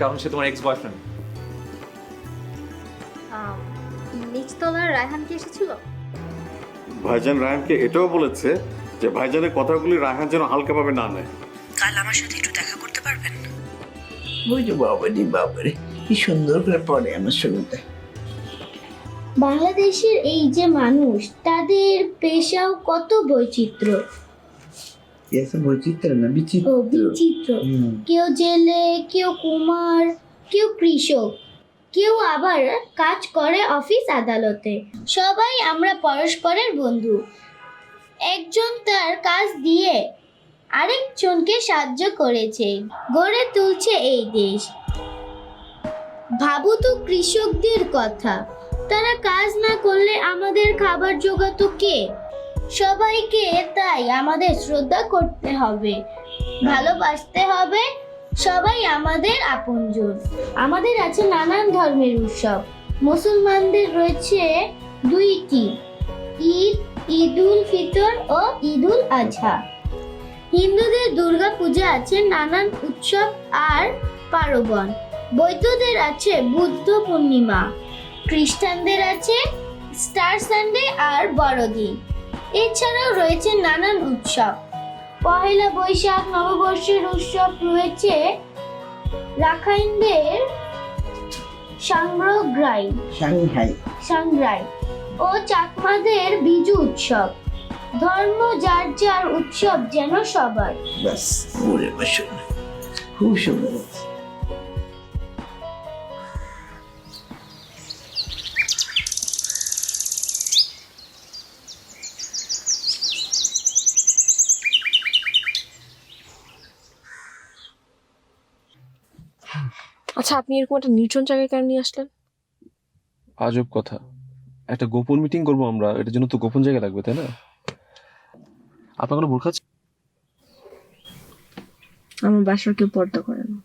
কারণ সে তোমার এক্স বয়ফ্রেন্ড আম, নিচতলার রায়হান কি এসেছিল? ভাইজান রায়হানকে এটাও বলেছে যে ভাইজানের কথাগুলি রায়হান যেন হালকাভাবে না নেয়। কাল আমার সাথে একটু দেখা করতে পারবেন? ওই যে বাবারি বাবারে কি সুন্দর করে পড়ে আমার ছবিতে। বাংলাদেশের এই যে মানুষ তাদের পেশাও কত বৈচিত্র্য। এসে বৈচিত্র্য না ও বিচিত্র। বিচিত্র কেউ জেলে কেউ কুমার কেউ কৃষক কেউ আবার কাজ করে অফিস আদালতে। সবাই আমরা পরস্পরের বন্ধু। একজন তার কাজ দিয়ে আরেকজনকে সাহায্য করেছে। গড়ে তুলছে এই দেশ। ভাবো তো কৃষকদের কথা। তারা কাজ না করলে আমাদের খাবার জোগাতো কে? সবাইকে তাই আমাদের শ্রদ্ধা করতে হবে, ভালোবাসতে হবে, সবাই আমাদের আপনজন। আমাদের আছে নানান ধর্মের উৎসব। মুসলমানদের রয়েছে দুইটি, ঈদ, ঈদুল ফিতর ও ঈদুল আজহা। হিন্দুদের দুর্গা পূজা আছে নানান উৎসব আর পার্বণ। বৌদ্ধদের আছে বুদ্ধ পূর্ণিমা। খ্রিস্টানদের আছে স্টার সানডে আর বড়দিন। এছাড়াও রয়েছে নানান উৎসব। পহেলা বৈশাখ নববর্ষের উৎসব রয়েছে রাখাইনদের সাংগ্রগ্রাই। সাংহাই। সাংগ্রাই। ও চাকমাদের বিজু উৎসব। ধর্ম যার যার উৎসব যেন সবার। ব্যাস খুব সুন্দর। আচ্ছা আপনি এরকম একটা নির্জন জায়গায় কেন নিয়ে আসলেন? আজব কথা। একটা গোপন মিটিং করব আমরা এটার জন্য তো গোপন জায়গা লাগবে তাই না? আপনার কোনো বোরখা আছে? আমার বাসার কেউ পর্দা করে না।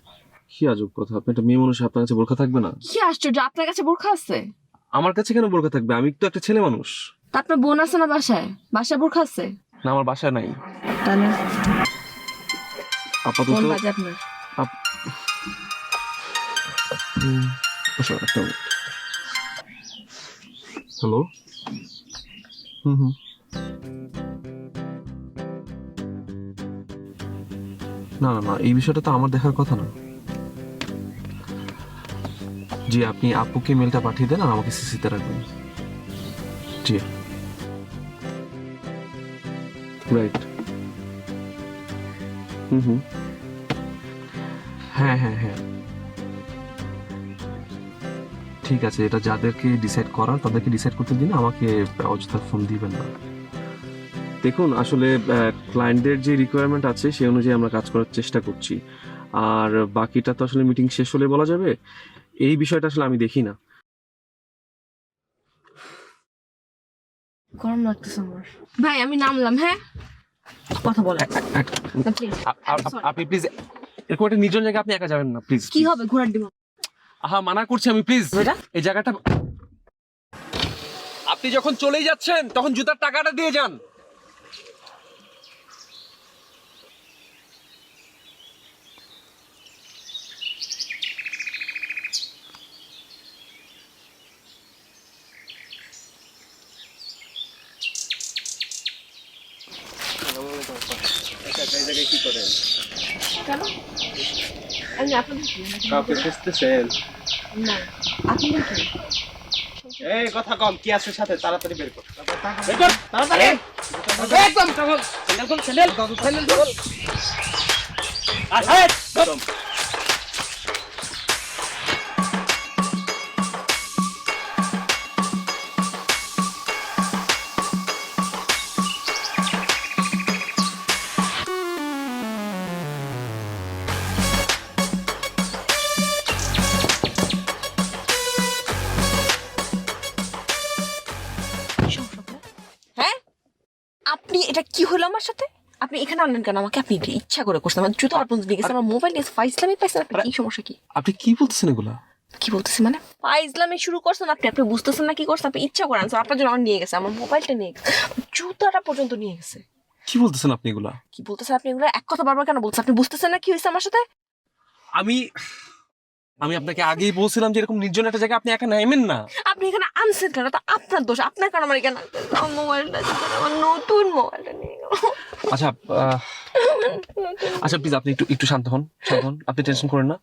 কি আজব কথা আপনি একটা মেয়ে মানুষ আপনার কাছে বোরখা থাকবে না? কি আশ্চর্য আপনার কাছে বোরখা আছে? আমার কাছে কেন বোরখা থাকবে? আমি তো একটা ছেলে মানুষ। তা আপনার বোন আছে না বাসায়? বাসায় বোরখা আছে? না আমার বাসায় নাই। তাহলে আপাতত বাজে আপনার হ্যালো হুম হুম না না না, এই বিষয়টা তো আমার দেখার কথা না। জি, আপনি আপুকে মেলটা পাঠিয়ে দেন আর আমাকে সিসিতে রাখবেন। জি। রাইট হুম হুম হ্যাঁ হ্যাঁ হ্যাঁ। ঠিক আছে এটা যাদেরকে ডিসাইড করার তাদেরকে ডিসাইড করতে দিন আমাকে অযথা ফোন দিবেন না। দেখুন আসলে ক্লায়েন্টদের যে রিকোয়ারমেন্ট আছে সেই অনুযায়ী আমরা কাজ করার চেষ্টা করছি। আর বাকিটা তো আসলে মিটিং শেষ হলে বলা যাবে এই বিষয়টা আসলে আমি দেখি না। গরম লাগতেছে আমার। ভাই আমি নামলাম হ্যাঁ? কথা বলেন। আপনি প্লিজ এরকম একটা নির্জন জায়গায় আপনি একা যাবেন না প্লিজ কি হবে? ঘোরার ডিম আহা মানা করছি আমি প্লিজ? এই জায়গাটা আপনি যখন চলেই যাচ্ছেন তখন জুতার টাকাটা দিয়ে যান কাউকে খুঁজতেছেন না আপনাদের কি এই কথা কম কি আছে সাথে তাড়াতাড়ি বের কর বের তাড়াতাড়ি একদম স্যান্ডেল স্যান্ডেল স্যান্ডেল আনলেন কেন? আমাকে আপনি ইচ্ছা করে করছেন। আমার জুতো আপনার দিকে গেছে। আমার মোবাইল নিয়ে ফাইজলামি পাইছেন কি সমস্যা কি? আপনি কি বলতেছেন এগুলা? কি বলতেছি মানে? ফাইজলামি শুরু করছেন আপনি আপনি বুঝতেছেন না কি করছেন আপনি ইচ্ছা করেন। আপনার জন্য আমার নিয়ে গেছে আমার মোবাইলটা নিয়ে গেছে জুতাটা পর্যন্ত নিয়ে গেছে। কি বলতেছেন আপনি এগুলা? কি বলতেছেন আপনি এগুলা? এক কথা বারবার কেন বলছেন? আপনি বুঝতেছেন না কি হয়েছে আমার সাথে? আমি আমি আপনাকে আগেই বলছিলাম যে এরকম নির্জন একটা জায়গায় আপনি একা নাইমেন না। আপনি এখানে আনছেন কেন? তা আপনার দোষ। আপনার কারণ আমার এখানে। মোবাইলটা আমার নতুন মোবাইলটা নিয়ে গেল। আচ্ছা আহ, আচ্ছা প্লিজ আপনি একটু একটু শান্ত হন শান্ত হন। আপনি টেনশন করেন না।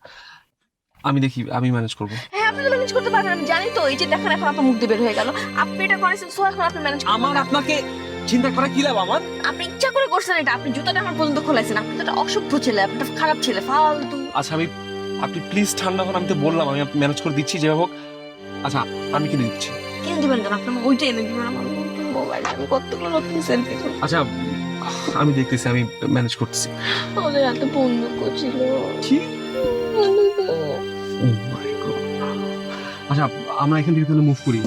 আমি দেখি আমি ম্যানেজ করব। হ্যাঁ আপনি তো ম্যানেজ করতে পারবেন আমি জানি তো। এই যে দেখেন এখন আপনার মুখ দিয়ে বের হয়ে গেল। আপনি এটা করেছেন সো এখন আপনি ম্যানেজ আমার আপনাকে চিন্তা করা কি লাভ আমার? আপনি ইচ্ছা করে করছেন এটা। আপনি জুতাটা আমার পর্যন্ত খোলাইছেন। আপনি তো একটা অসভ্য ছেলে আপনি খারাপ ছেলে। ফালতু। আচ্ছা আমি আপনি প্লিজ ঠান্ডা হন আমি তো বললাম আমি ম্যানেজ করে দিচ্ছি যে হোক। আচ্ছা আমি কিনে দিচ্ছি। কিনে দিবেন কেন আপনি ওইটা এনে দিবেন আমার নতুন মোবাইল আমি কতগুলো নতুন সেলফি তুলব আচ্ছা আমি দেখতেছি আমি ম্যানেজ করতেছি। আমাদের হাতে বন্দুক ছিল কি? Oh. আচ্ছা আমরা এখান থেকে তাহলে মুভ করি।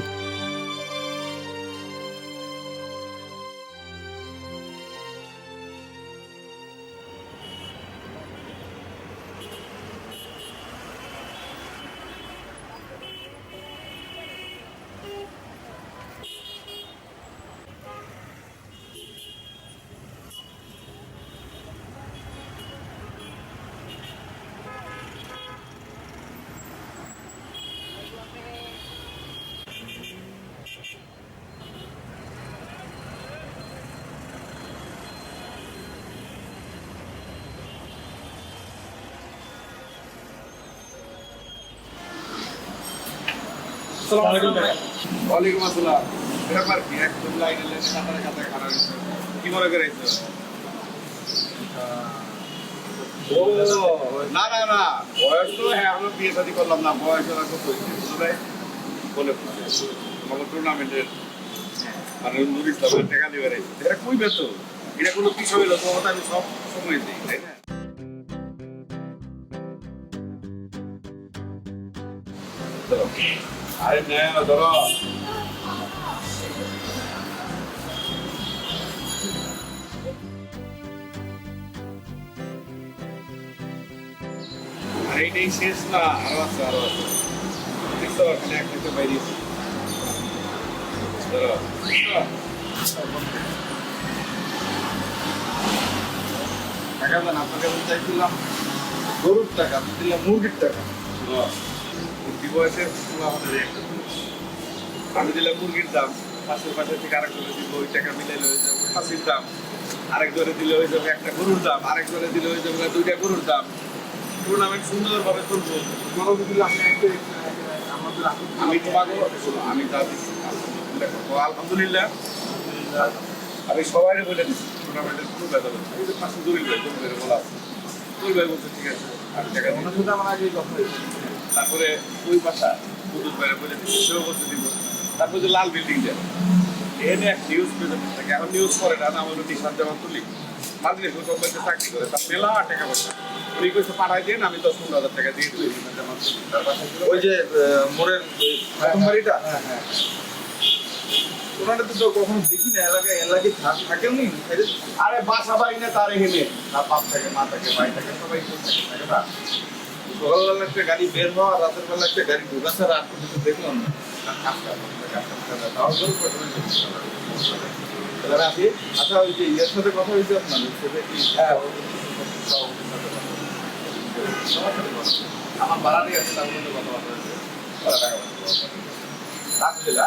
ওয়ালাইকুম আসসালাম। ব্যাপার কি একদম লাইনে লেনে কাতারে কাতারে খারাপ কি মনে করে ও না না না বয়স তো হ্যাঁ আমরা বিয়ে শাদী করলাম না বয়স ওরা কত বলে আমাদের টুর্নামেন্টের মানে নুর ইসলামের টাকা দিবে এটা কই বেতো এটা কোনো কিছু হইল তো আমি সব সময় দিই তাই না? ধরো। আরে না ধরো। এইটাই শেষ না, আরও আছে আরও আছে। দেখতে পারবেন এক দিতে বাইরে ধরো টাকা দেন, আপনাকে চাইছিলাম গরুর টাকা দিলাম মুরগির টাকা। একটা আমি দিলাম মুরগির দাম, পাশের পাশে থেকে আরেকজনে দিব ওই টাকা মিলাইলে হয়ে যাবে খাসির দাম। আরেকজনে দিলে হয়ে যাবে একটা গরুর দাম। আরেকজনে দিলে হয়ে যাবে দুইটা গরুর দাম। টুর্নামেন্ট সুন্দরভাবে চলবো। আমি তোমাকে আমি যা দিচ্ছি তো আলহামদুলিল্লাহ। আমি সবাই বলে দিচ্ছি টুর্নামেন্টের কোনো বেদা হচ্ছে এই যে পাশে দলিল বলা আছে। দলিল বলছে, ঠিক আছে, আমি টাকা দিই আমার তারপরে ওই বাসা পুতুল বাইরে বলে সেও বলতে দিব। তারপরে যে লাল বিল্ডিং যায় এনে এক নিউজ পেপার থাকে। এখন নিউজ করে না নাম হলো নিশান জামান তুলি মাদ্রাস কোম্পানিতে চাকরি করে তার মেলা টাকা পয়সা। উনি কইছে পাঠাই দেন আমি দশ পনেরো হাজার টাকা দিয়ে দিই। ওই যে মোড়ের প্রথম বাড়িটা? হ্যাঁ হ্যাঁ। ওনারা তো কখনো দেখি না এলাকায় এলাকায় থাকেও নি আরে বাসা বাড়ি না তার এখানে। তার বাপ থাকে মা থাকে ভাই থাকে সবাই থাকে, থাকে না। সকালবেলা একটা গাড়ি বের হওয়া রাতের বেলা একটা গাড়ি ঢোকা ছাড়া আর কিছু দেখলাম না। আচ্ছা ওই যে ইয়ের সাথে কথা হয়েছে সেটা কি হ্যাঁ। আমার বাড়াতে আছে তার মধ্যে কথাবার্তা রাখছে না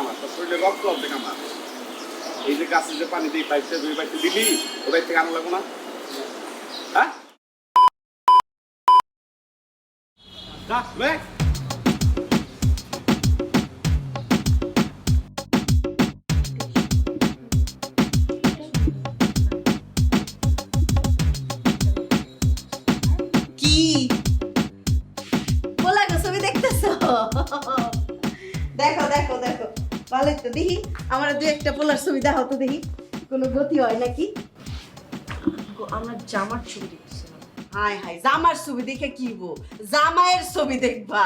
পয়সা না তো শরীরে রক্ত অর্ধে কামার এই যে গাছে যে পানি দিই পাইছে দুই পাইছে দিলি বাইর থেকে আনা লাগবো না? হ্যাঁ? আমার দু একটা পোলার ছবি দেখো তো দেখি কোনো গতি হয় নাকি? আমরা জামার ছবি জামার ছবি দেখে কি জামাইয়ের ছবি দেখবা।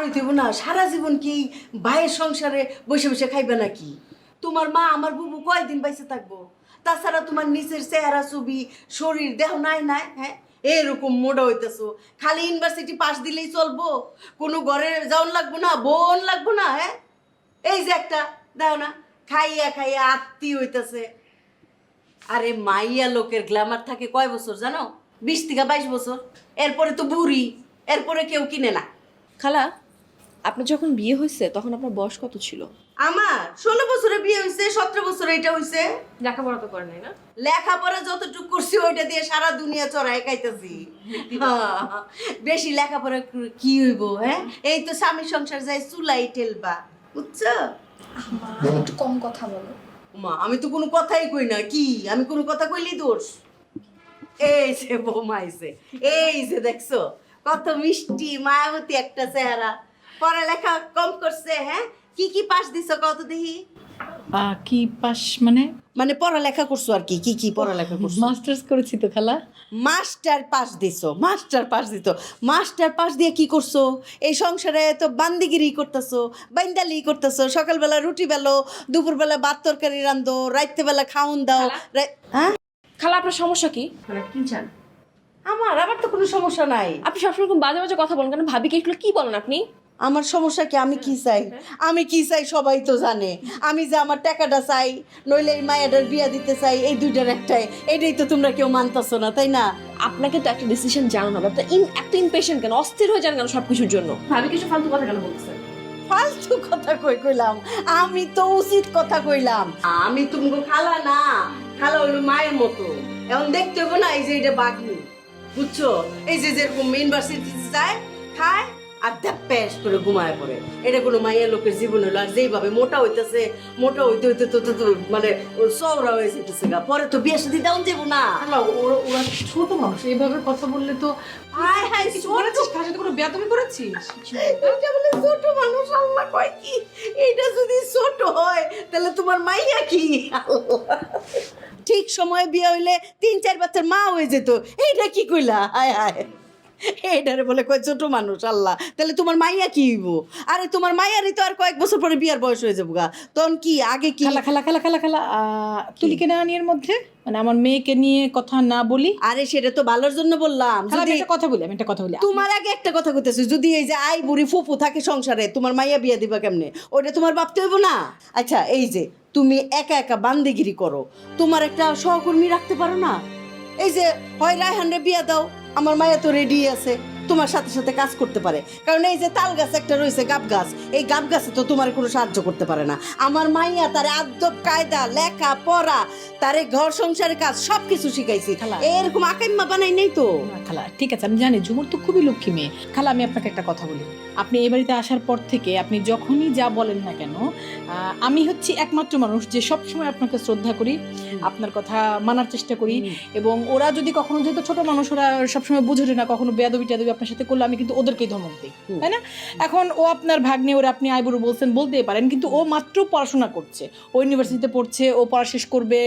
হইতে না সারা জীবন কি ভাইয়ের সংসারে বসে বসে খাইবে নাকি? তোমার মা আমার বুবু কয়দিন বাইসে থাকব? তাছাড়া তোমার নিচের চেহারা ছবি শরীর দেহ নাই নাই হ্যাঁ? এরকম মোটা হইতেছো। খালি ইউনিভার্সিটি পাস দিলেই চলবো। কোনো ঘরে যাওন লাগবো না বোন লাগবো না হ্যাঁ? এই যে একটা দাও না খাইয়া খাইয়া আত্মি হইতেছে। আরে মাইয়া লোকের গ্ল্যামার থাকে কয় বছর জানো? বিশ থেকে বাইশ বছর। এরপরে তো বুড়ি এরপরে কেউ কিনে না। খালা আপনার যখন বিয়ে হয়েছে তখন আপনার বয়স কত ছিল? আমার ষোলো বছরে বিয়ে হয়েছে সতেরো বছরে এটা হয়েছে লেখাপড়া তো করে নাই না? লেখাপড়া যতটুকু করছি ওইটা দিয়ে সারা দুনিয়া চড়াই খাইতেছি। হ্যাঁ, বেশি লেখাপড়া কি হইব হ্যাঁ? এই তো স্বামী সংসার যায় চুলাই টেলবা বুঝছ? একটু কম কথা বলো। মা আমি তো কোনো কথাই কই না। কি? আমি কোনো কথা কইলি দোষ। এই যে বৌমা আইছে। এই যে দেখছ কত মিষ্টি মায়াবতী একটা চেহারা। পড়ালেখা কম করছে হ্যাঁ? কি কি পাস দিছো কত দেখি? কি পাস মানে? মানে পড়ালেখা করছ আর কি কি কি পড়ালেখা করছ? মাস্টার্স করেছি তো খালা। মাস্টার পাস দিছো মাস্টার পাস দিত মাস্টার পাস দিয়ে কি করছ? এই সংসারে তো বান্দিগিরি করতেছো বাইন্দালি করতেছো সকালবেলা রুটি বেলো দুপুরবেলা ভাত তরকারি রান্ধো রাত্রেবেলা খাওন দাও হ্যাঁ? খালা আপনার সমস্যা কি? মানে কি চান? আমার আমার তো কোনো সমস্যা নাই। আপনি সবসময় বাজে বাজে কথা বলেন কেন? ভাবি কি এগুলো কি বলেন আপনি? আমার সমস্যা কি? আমি কি চাই? আমি কি চাই সবাই তো জানে। আমি যে আমার টাকাটা চাই নইলে এই মায়াটার বিয়া দিতে চাই এই দুইটার একটাই। এটাই তো তোমরা কেউ মানতাছো না তাই না? আপনাকে তো একটা ডিসিশন জানানো হবে আপনি ইন এত ইম্পেশেন্ট কেন? অস্থির হয়ে যান কেন সবকিছুর জন্য? ভাবি কিছু ফালতু কথা কেন বলতেছেন ফালতু কথা কই কইলাম? আমি তো উচিত কথা কইলাম। আমি তুমি খালা না খালা হইল মায়ের মতো। এখন দেখতে হবে না এই যে এটা বাগনি বুঝছ? এই যে যেরকম ইউনিভার্সিটিতে যায় খায় আর দেপ্যাস করে ঘুমায় পড়ে। এটা কোনো মাইয়া লোকের জীবন হলো আর যেইভাবে মোটা হইতেছে মোটা হইতে হইতে তো তো- তো মানে চওড়া হয়ে যেতেছে গা। পরে তো বিয়ে সাথে দাউন যাব না। ওরা ওরা ছোট মানুষ এইভাবে কথা বললে তো হায় হায় ছোট তার সাথে কোনো বেয়াদবি করেছিস? এটা বলে ছোট মানুষ আল্লাহ কয় কি? এটা যদি ছোট হয় তাহলে তোমার মাইয়া কি? ঠিক সময়ে বিয়ে হইলে তিন চার বাচ্চার মা হয়ে যেত। এইটা কি কইলা? হায় হায়। এইটারে বলে কয় ছোট মানুষ আল্লাহ তাহলে তোমার মাইয়া কি হইব? আরে তোমার মাইয়ারই তো আর কয়েক বছর পরে বিয়ার বয়স হয়ে যাব গা তখন কি আগে কি? খালা খালা খালা খালা খালা আহ, তুলিকে না নিয়ে মধ্যে? মানে আমার মেয়েকে নিয়ে কথা না বলি? আরে সেটা তো ভালোর জন্য বললাম। যদি কথা বলি আমি একটা কথা বলি। তোমার আগে একটা কথা কইতেছি যদি এই যে আই বুড়ি ফুফু থাকে সংসারে তোমার মাইয়া বিয়া দিবা কেমনে? ওটা তোমার ভাবতে হইব না? আচ্ছা এই যে তুমি একা একা বান্দিগিরি করো তোমার একটা সহকর্মী রাখতে পারো না? এই যে হয় রায়হানরে বিয়া দাও আমার মায়া তো রেডি আছে। তোমার সাথে সাথে কাজ করতে পারে। কারণ এই যে তাল গাছ একটা রয়েছে গাব গাছ এই গাব গাছে তো তোমার কোনো সাহায্য করতে পারে না। আমার মাইয়া তারে আদব কায়দা লেখা পড়া তারে ঘর সংসারের কাজ সব কিছু শিখাইছি। খালা। এরকম আকাইম্মা বানাই নেই তো? খালা ঠিক আছে আমি জানি ঝুমুর তো খুবই লক্ষ্মী মেয়ে। খালা আমি আপনাকে একটা কথা বলি। আপনি এই বাড়িতে আসার পর থেকে আপনি যখনই যা বলেন না কেন আহ, আমি হচ্ছি একমাত্র মানুষ যে সবসময় আপনাকে শ্রদ্ধা করি আপনার কথা মানার চেষ্টা করি এবং ওরা যদি কখনো যেহেতু ছোট মানুষ ওরা সবসময় বুঝে না কখনো বেয়াদবি টেয়াদবি আপনার সাথে করলে আমি কিন্তু ওদেরকেই ধমক দিই তাই না? এখন ও আপনার ভাগ্নে ওরা আপনি আইবুড়ো বলছেন বলতেই পারেন কিন্তু ও মাত্র পড়াশোনা করছে। ও ইউনিভার্সিটিতে পড়ছে ও পড়া শেষ করবে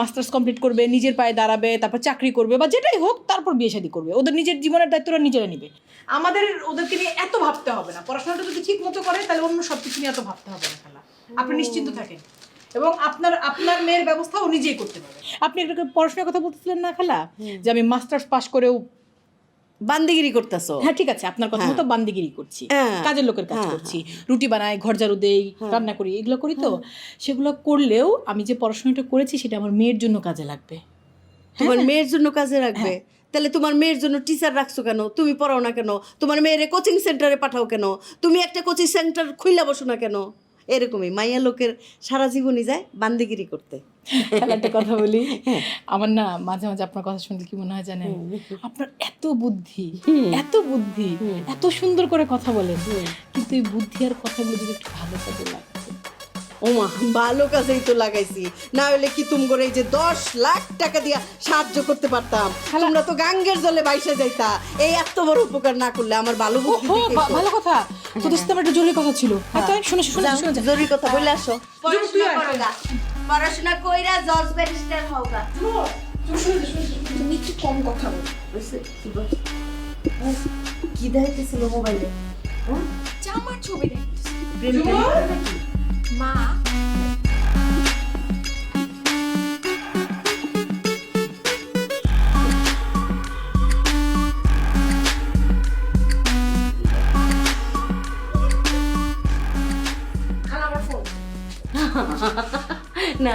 মাস্টার্স কমপ্লিট করবে নিজের পায়ে দাঁড়াবে তারপর চাকরি করবে বা যেটাই হোক তারপর বিয়ে শাদী করবে। ওদের নিজের জীবনের দায়িত্বটা নিজেরা নিবে। আমাদের ওদেরকে নিয়ে এত ভাবতে হবে না। পড়াশোনাটা যদি ঠিক মতো করে তাহলে অন্য সব কিছু নিয়ে এত ভাবতে হবে না খেলা। আপনি নিশ্চিন্ত থাকেন। এবং আপনার আপনার মেয়ের ব্যবস্থা ও নিজেই করতে পারবে। আপনি একটা পড়াশোনার কথা বলতেছিলেন না খালা? যে আমি মাস্টার্স পাশ করেও বান্দিগিরি করতেছো। হ্যাঁ ঠিক আছে আপনার কথা হ্যাঁ। মতো বান্দিগিরি করছি হ্যাঁ। কাজের লোকের কাজ হ্যাঁ, করছি রুটি বানাই ঘর ঝাড়ু দেই রান্না করি এগুলো করি তো। সেগুলো করলেও আমি যে পড়াশোনাটা করেছি সেটা আমার মেয়ের জন্য কাজে লাগবে। তোমার। মেয়ের জন্য কাজে লাগবে? তাহলে তোমার মেয়ের জন্য টিচার রাখছো কেন? তুমি পড়াও না কেন? তোমার মেয়েরে কোচিং সেন্টারে পাঠাও কেন? তুমি একটা কোচিং সেন্টার খুইলা বসো না কেন? এরকমই মাইয়া লোকের সারা জীবনই যায় বান্দিগিরি করতে। একটা কথা বলি আমার না মাঝে মাঝে আপনার কথা শুনলে কি মনে হয় জানেন? আপনার এত বুদ্ধি এত বুদ্ধি এত সুন্দর করে কথা বলেন কিন্তু এই বুদ্ধি আর কথাগুলো যদি একটু ভালো কাজে লাগতো ওমা ভালো কাজেই তো লাগাইছি। না হলে কি তুম করে এই যে দশ লাখ টাকা দিয়া সাহায্য করতে পারতাম? তোমরা তো গাঙ্গের জলে বাইসে যাইতা। এই এত বড় উপকার না করলে আমার ভালো বুদ্ধি। ভালো কথা। তোদের সাথে আমার একটা জরুরি কথা ছিল। হ্যাঁ। শুনে শুনে জরুরি কথা বলে আসো। পড়াশোনা করো গা। পড়াশোনা কইরা জজ ব্যারিস্টার হও গা। তুমি একটু কম কথা বলো। কি দেখাইতেছিল মোবাইলে? হ্যাঁ? জামার ছবি দেখতেছি? মা। না।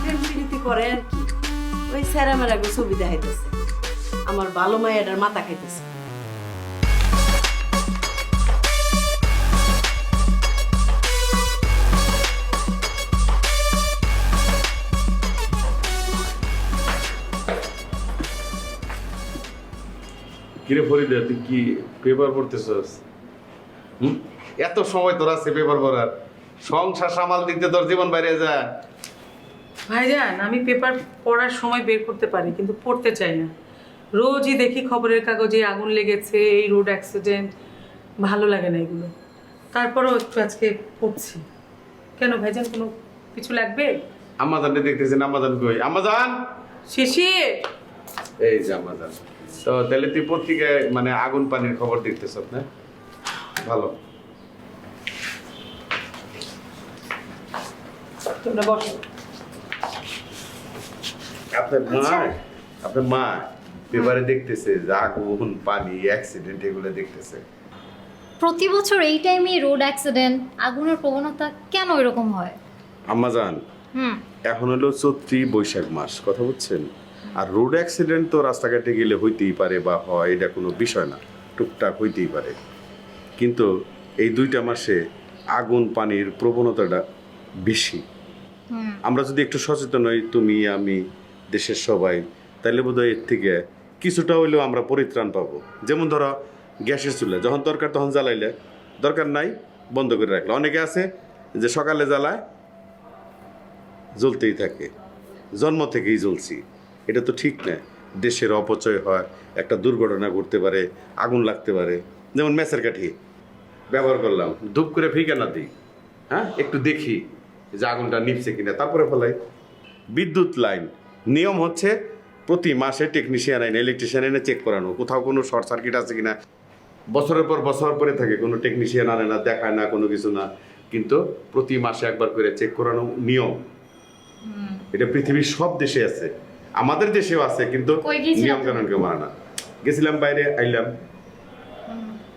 প্রেম প্রীতি করে আর কি। ওই স্যারা মেরা গো ছবি দেখাইতেছে। আমার ভালো মায়ের মাথা খাইতেছে। কিরে ফরিদা তুই কি পেপার পড়তেছস? হুম? এত সময় তোর আছে পেপার পড়ার। সংসার সামাল দিতে তোর জীবন বাইরে যা ভাইজান আমি পেপার পড়ার সময় বের করতে পারি কিন্তু পড়তে চাই না। রোজই দেখি খবরের কাগজে আগুন লেগেছে এই রোড অ্যাক্সিডেন্ট ভালো লাগে না এগুলো। তারপরেও একটু আজকে পড়ছি। কেন ভাইজান কোনো কিছু লাগবে? আমাজান দেখতেছেন আমাজান কই? আমাজান শিশির এই যে আমাজান তো তাহলে তুই পত্রিকায় মানে আগুন পানির খবর দেখতেছ না? ভালো। তোমরা বসো। আপনার মা? আপনার মা পেপারে দেখতেছে যে আগুন পানি অ্যাক্সিডেন্ট এগুলো দেখতেছে। প্রতি বছর এই টাইমে রোড অ্যাক্সিডেন্ট আগুনের প্রবণতা কেন এরকম হয়? আমাজান হুম। এখন হলো চৈত্রী বৈশাখ মাস কথা বুঝছেন? আর রোড অ্যাক্সিডেন্ট তো রাস্তাঘাটে গেলে হইতেই পারে বা হয় এটা কোনো বিষয় না। টুকটাক হইতেই পারে। কিন্তু এই দুইটা মাসে আগুন পানির প্রবণতাটা বেশি। আমরা যদি একটু সচেতন হই তুমি আমি দেশের সবাই তাহলে বোধহয় এর থেকে কিছুটা হইলেও আমরা পরিত্রাণ পাবো। যেমন ধরো গ্যাসের চুলা যখন দরকার তখন জ্বালাইলে দরকার নাই বন্ধ করে রাখলে। অনেকে আছে যে সকালে জ্বালায় জ্বলতেই থাকে। জন্ম থেকেই জ্বলছি। এটা তো ঠিক না। দেশের অপচয় হয় একটা দুর্ঘটনা ঘটতে পারে আগুন লাগতে পারে। যেমন ম্যাচের কাঠি ব্যবহার করলাম। ধূপ করে ফিকে না দিই। হ্যাঁ? একটু দেখি যে আগুনটা নিভছে কিনা তারপরে ফলাই। বিদ্যুৎ লাইন নিয়ম হচ্ছে প্রতি মাসে টেকনিশিয়ান আইনে ইলেকট্রিশিয়ান এনে চেক করানো। কোথাও কোনো শর্ট সার্কিট আছে কিনা। বছরের পর বছর পরে থাকে কোনো টেকনিশিয়ান আনে না দেখায় না কোনো কিছু না। কিন্তু প্রতি মাসে একবার করে চেক করানো নিয়ম। এটা পৃথিবীর সব দেশে আছে। আমাদের দেশেও আছে কিন্তু নিয়ম কানুন কেউ মানে না। গেছিলাম বাইরে আইলাম।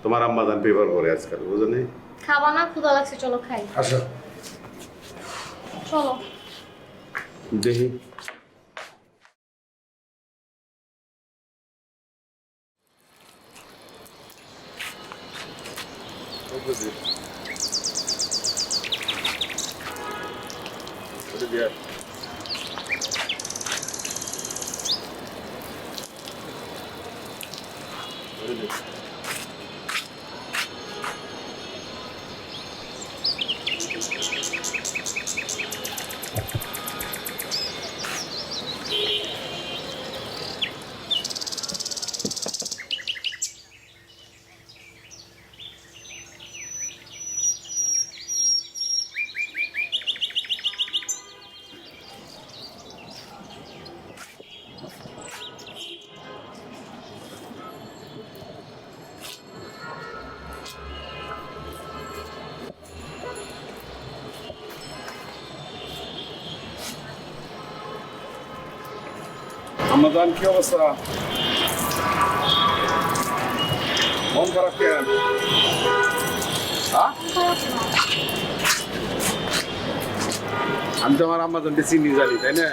তোমার আম্মা জান পেপার করে আজকাল বুঝো নেই? খাওয়া না ক্ষুধা লাগছে চলো খাই। আসো। চলো। দেখি। আমাদান কি অবস্থা? মন খারাপ কেন? হ্যাঁ? আমি তো আমার আমাজনকে চিনি জানি, তাই না?